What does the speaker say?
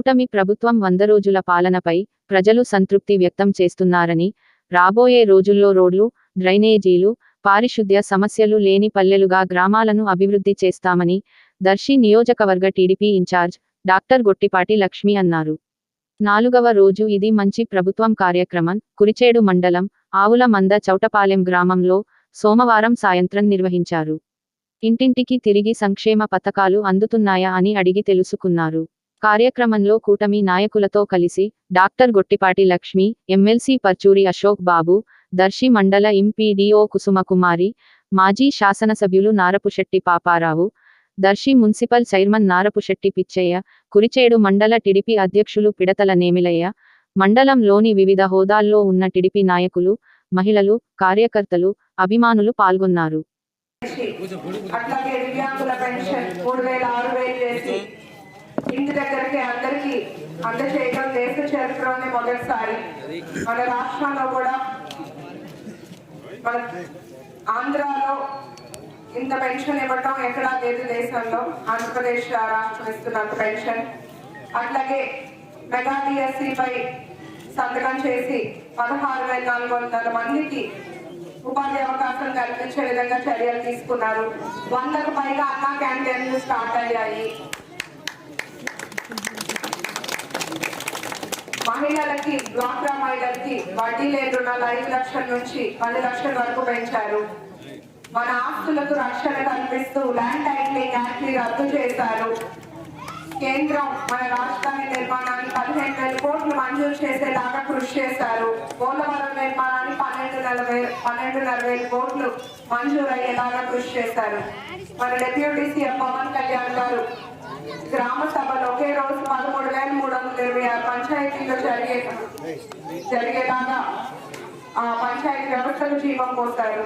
కూటమి ప్రభుత్వం వంద రోజుల పాలనపై ప్రజలు సంతృప్తి వ్యక్తం చేస్తున్నారని రాబోయే రోజుల్లో రోడ్లు డ్రైనేజీలు పారిశుద్ధ్య సమస్యలు లేని పల్లెలుగా గ్రామాలను అభివృద్ధి చేస్తామని దర్శి నియోజకవర్గ TDP in-charge doctor Gottipati Lakshmi అన్నారు. నాలుగవ రోజు ఇది మంచి ప్రభుత్వం కార్యక్రమం. కురిచేడు మండలం ఆవుల మంద చౌటపాలెం గ్రామంలో సోమవారం సాయంత్రం నిర్వహించారు. ఇంటింటికి తిరిగి సంక్షేమ పథకాలు అందుతున్నాయా అని అడిగి తెలుసుకున్నారు. కార్యక్రమంలో కూటమి నాయకులతో కలిసి డాక్టర్ గొట్టిపాటి లక్ష్మి ఎమ్మెల్సీ పర్చూరి అశోక్ బాబు దర్శి మండల ఎంపీడీఓ కుసుమకుమారి మాజీ శాసనసభ్యులు నారపుశెట్టి పాపారావు దర్శి మున్సిపల్ చైర్మన్ నారపుశెట్టి పిచ్చయ్య కురిచేడు మండల టిడిపి అధ్యక్షులు పిడతల నేమిలయ్య మండలంలోని వివిధ హోదాల్లో ఉన్న టిడిపి నాయకులు మహిళలు కార్యకర్తలు అభిమానులు పాల్గొన్నారు. ఇంటి దగ్గరికి అందరికి అందచేయడం దేశ చరిత్రలోనే మొదటిసారి. మన రాష్ట్రంలో కూడా మన ఆంధ్రాలో ఇంత పెన్షన్ ఇవ్వటం ఎక్కడా లేదు దేశంలో. ఆంధ్రప్రదేశ్ రాష్ట్రం ఇస్తున్నంత పెన్షన్. అట్లాగే మెగా డిఎస్సిపై సంతకం చేసి పదహారు వేల నాలుగు వందల మందికి ఉపాధి అవకాశం కల్పించే విధంగా చర్యలు తీసుకున్నారు. వందకు పైగా అన్నా క్యాంటీన్లు స్టార్ట్ అయ్యాయి. మహిళలకి డ్వాక్రా మహిళలకి వడ్డీ లేని రుణాలు ఐదు లక్షల నుంచి పది లక్షల వరకు పెంచారు. మన ఆస్తులకు రక్షణ కల్పిస్తూ ల్యాండ్ టైటిలింగ్ యాక్ట్ని రద్దు చేశారు. కేంద్రం మన రాజధాని నిర్మాణానికి పదిహేను వేల కోట్లు మంజూరు చేసేలాగా కృషి చేశారు. పోలవరం నిర్మాణానికి పన్నెండు నలభై పన్నెండున్నర వేల కోట్లు మంజూరు అయ్యేలాగా కృషి చేశారు. మన డిప్యూటీ సీఎం పవన్ కళ్యాణ్ గారు గ్రామ సభలో ఒకే రోజు పంచాయతీలో జరిగే జరిగేలాగా ఆ పంచాయతీ వ్యవస్థకు జీవం పోశారు